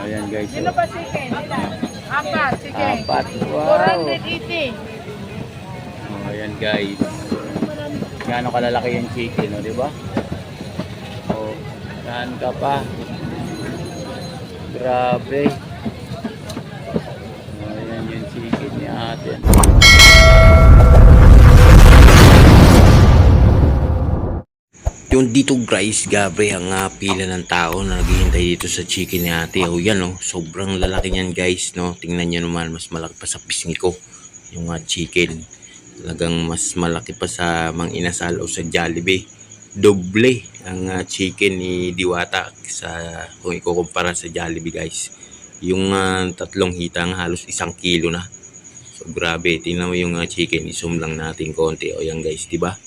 Ayan guys. Sino ba chicken? Apat, sige. Apat. Wow. 480. Oh, ayan guys. Gaano kalalaki yung chicken, oh, di ba? Oh, saan ka pa? Grabe. Yung dito guys, gabre ang ah, pila ng tao na naghihintay dito sa chicken ni ate. O yan oh, sobrang lalaki niyan guys, no. Tingnan niyo naman, mas malaki pa sa pisngi ko yung ah, chicken. Talagang mas malaki pa sa Mang Inasal o sa Jollibee. Doble ang ah, chicken ni Diwata sa kung ikukumpara sa Jollibee guys. Yung ah, tatlong hitang halos isang kilo na. So grabe, tingnan mo yung ah, chicken, isum lang natin konti. O yan guys, di ba?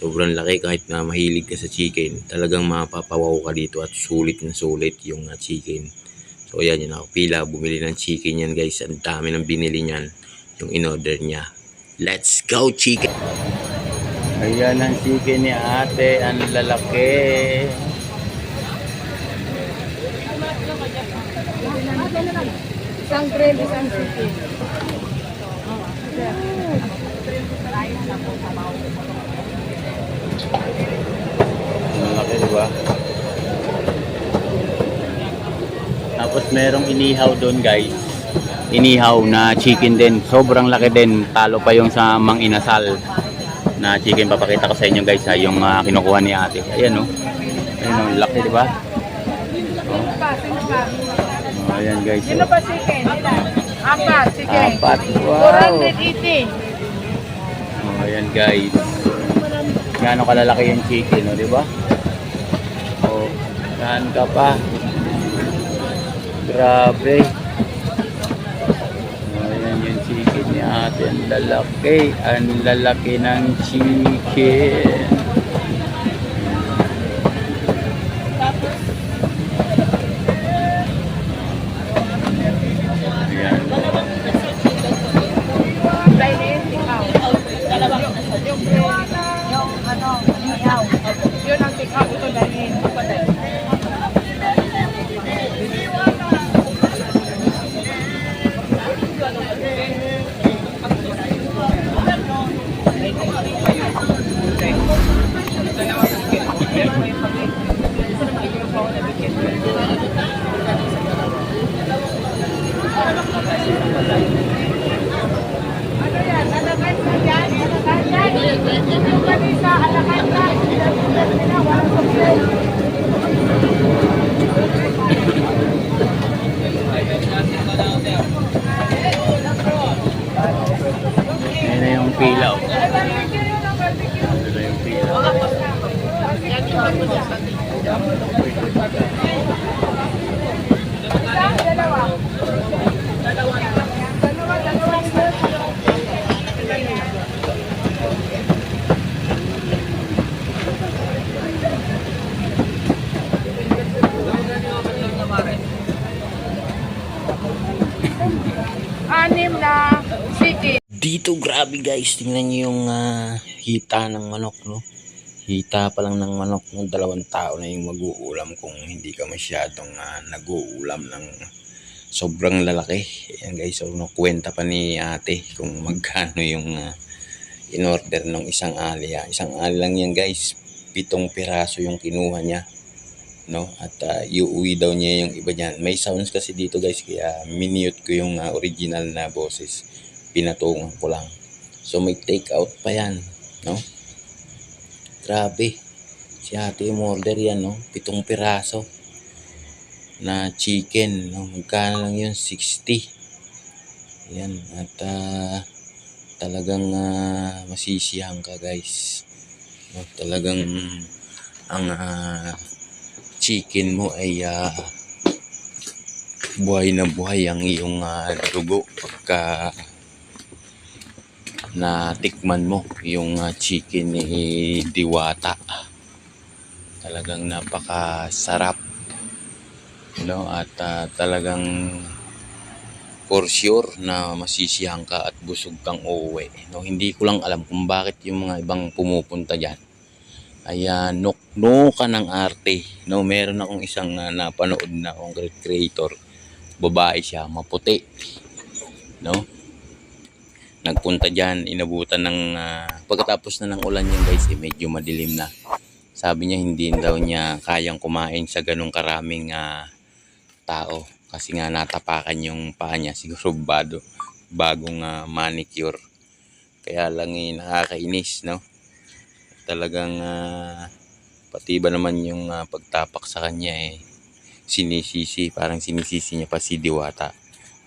Sobrang laki kahit na mahilig ka sa chicken talagang mapapawaw ka dito at sulit na sulit yung uh, chicken so ayan yun ako pila bumili ng chicken yan guys ang dami ng binili niyan yung in-order niya let's go chicken Ayan ang chicken ni ate. Ang lalaki. Isang grill, isang chicken. Ang laki, di ba? Tapos merong inihaw doon guys. Inihaw na chicken din. Sobrang laki din. Talo pa yung sa Mang Inasal na chicken. Papakita ko sa inyo guys ha. Yung ah, kinukuha ni ate. Ayan o. Ayan o. Laki di ba? Sino pa? Sino pa? Oh, ayan guys. Sino ba chicken? Apat. Apat. Wow. 480. Oh, ayan guys. Gaano kalalaki yung chicken, no, di ba? Oh, saan ka pa? Grabe. Ayan yung chicken ni ate. Ang lalaki. Ang lalaki ng chicken. Ayan. Dine-in, ikaw. Yung grill, yung ano, ihaw. Yun ang pick-up, ito dine-in. Ano yan? Alakan sa yan? Alakan yan? Yung kanisa, alakan ka. Walang complaint. Ayan na yung pilaw. Ayan na yung pilaw. Dalawa. Dalawa, dalawang Anim na chicken. Dito grabe guys. Tingnan niyo yung ah, hita ng manok no? Hita pa lang ng manok no dalawang tao na yung mag-uulam kung hindi ka masyadong ah, nag-uulam ng sobrang lalaki. Yan guys. So no, kwenta pa ni ate kung magkano yung ah, in order ng isang ali ah. isang ali lang yan guys. Pitong piraso yung kinuha niya no? At ah, iuwi daw niya yung iba niyan. May sounds kasi dito guys kaya minute ko yung ah, original na boses pinatungan ko lang. So may take out pa yan, no? Grabe. Si ate yung order yan, no? Pitong piraso na chicken, no? Magkano lang yun? 60. Yan. At ah, talagang ah, masisiyahan ka, guys. No? Talagang ang ah, chicken mo ay ah, buhay na buhay ang iyong ah, dugo pagka na tikman mo yung ah, chicken ni Diwata. Talagang napakasarap. No? At ah, talagang for sure na masisiyahan ka at busog kang uuwi. No? Hindi ko lang alam kung bakit yung mga ibang pumupunta dyan ay uh, nuknukan ng arte. No, meron akong isang ah, napanood na content creator. Babae siya, maputi. No? Nagpunta diyan, inabutan ng ah, pagkatapos na ng ulan yun guys, eh, medyo madilim na. Sabi niya hindi daw niya kayang kumain sa ganung karaming ah, tao kasi nga natapakan yung paa niya siguro bado bagong ah, manicure. Kaya lang eh, nakakainis, no? Talagang ah, pati ba naman yung ah, pagtapak sa kanya eh sinisisi, parang sinisisi niya pa si Diwata.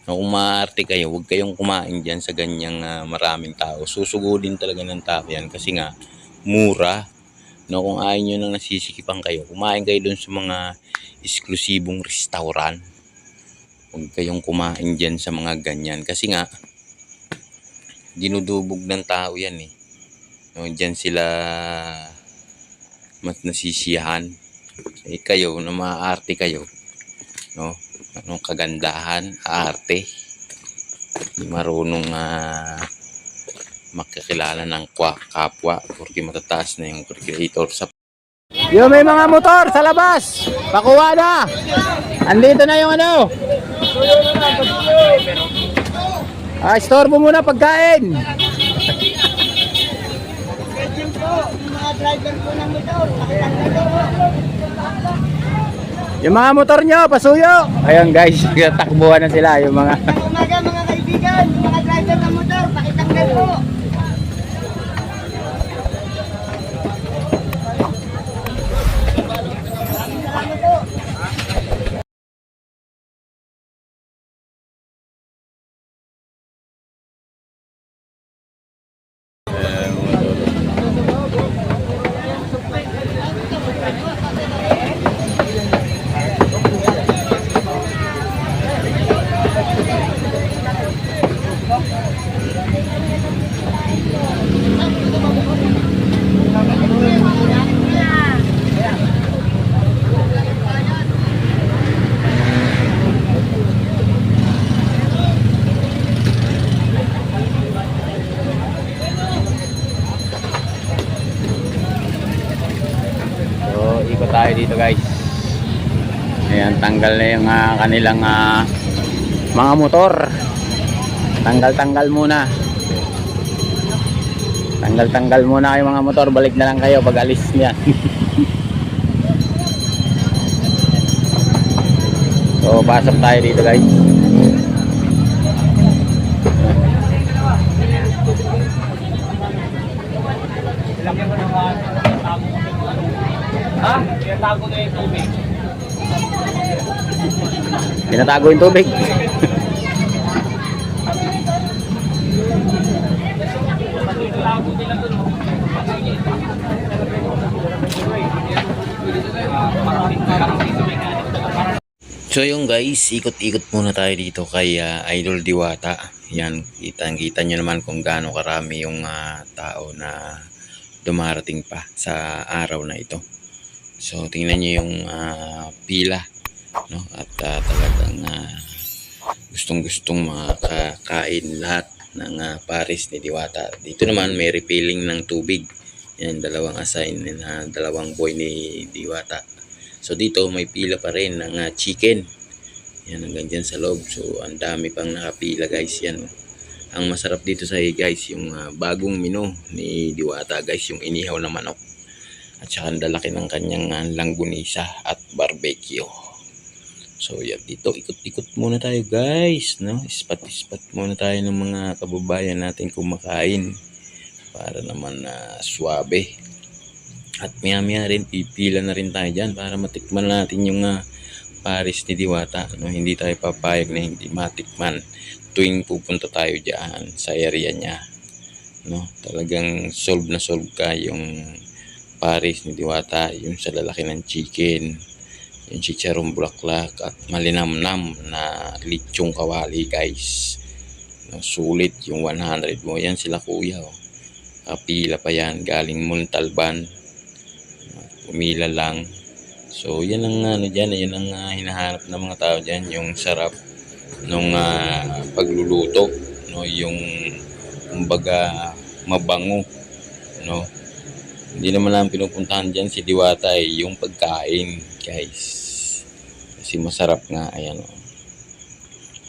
No, kung maaarte kayo, huwag kayong kumain dyan sa ganyang ah, maraming tao. Susugudin talaga ng tao yan kasi nga mura. No, kung ayaw nyo nang nasisikipan kayo, kumain kayo dun sa mga eksklusibong restaurant. Huwag kayong kumain dyan sa mga ganyan. Kasi nga, dinudubog ng tao yan eh. No, dyan sila mas nasisiyahan. Eh kayo, na maaarte kayo, no? Anong kagandahan, arte. Di marunong ah, makakilala ng kapwa porque matataas na yung creator sa Yung may mga motor sa labas. Pakuha na. Andito na yung ano. Ah, store mo muna pagkain. Driver po ng motor, Yung mga motor nyo, pasuyo. Ayun guys, takbuhan na sila yung mga Magandang umaga mga kaibigan, mga driver ng motor, pakitanggal po. Tayo dito guys. Ayan, tanggal na yung ah, kanilang ah, mga motor. Tanggal-tanggal muna. Tanggal-tanggal muna yung mga motor. Balik na lang kayo pag alis niya. so, pasok tayo dito guys. Tinatago yung tubig. So yung guys, ikot-ikot muna tayo dito kay ah, Idol Diwata. Yan, kitang-kita nyo naman kung gaano karami yung ah, tao na dumarating pa sa araw na ito. So tingnan nyo yung ah, pila. No? At ah, talagang ah, gustong-gustong makakain lahat ng ah, pares ni Diwata. Dito naman may refilling ng tubig. Yan, dalawang assign na dalawang boy ni Diwata. So dito may pila pa rin ng ah, chicken. Yan hanggang dyan sa loob. So ang dami pang nakapila guys yan. oh. Ang masarap dito sa guys yung ah, bagong menu ni Diwata guys yung inihaw na manok. At saka ang lalaki ng kanyang ah, langgunisa at barbecue. So yan dito ikot-ikot muna tayo guys. No? Ispat-ispat muna tayo ng mga kababayan natin kumakain. Para naman na swabe. At maya maya rin, pipila na rin tayo dyan para matikman natin yung ah, Paris ni Diwata. No? Hindi tayo papayag na hindi matikman tuwing pupunta tayo dyan sa area niya. No? Talagang solve na solve ka yung Paris ni Diwata, yung sa lalaki ng chicken, yung chicharong bulaklak at malinamnam na lechong kawali guys. No, sulit yung 100 mo. Yan sila kuya. Oh. Kapila pa yan. Galing Muntalban umila lang. So, yan ang ano dyan, yan ang ah, hinahanap ng mga tao dyan, yung sarap nung ah, pagluluto, no, yung kumbaga mabango, no. Hindi naman namin pinupuntahan dyan si Diwata eh, yung pagkain, guys. Kasi masarap nga, ayan o.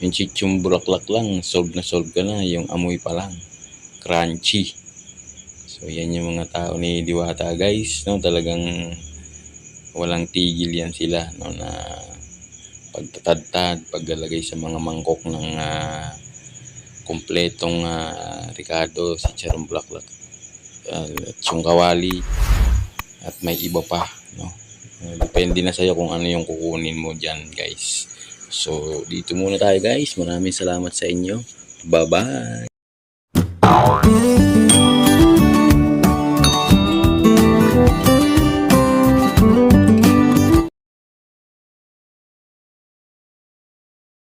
Yung chichong bulaklak lang, solve na solve ka na, yung amoy pa lang. Crunchy. So, yan yung mga tao ni Diwata, guys. No? Talagang walang tigil yan sila, no? Na pagtatadtad, paglalagay sa mga mangkok ng ah, kumpletong ah, Ricardo, si Charong Bulaklak, uh, yung kawali, at may iba pa, no? Depende na sa'yo kung ano yung kukunin mo dyan, guys. So, dito muna tayo, guys. Maraming salamat sa inyo. Bye-bye!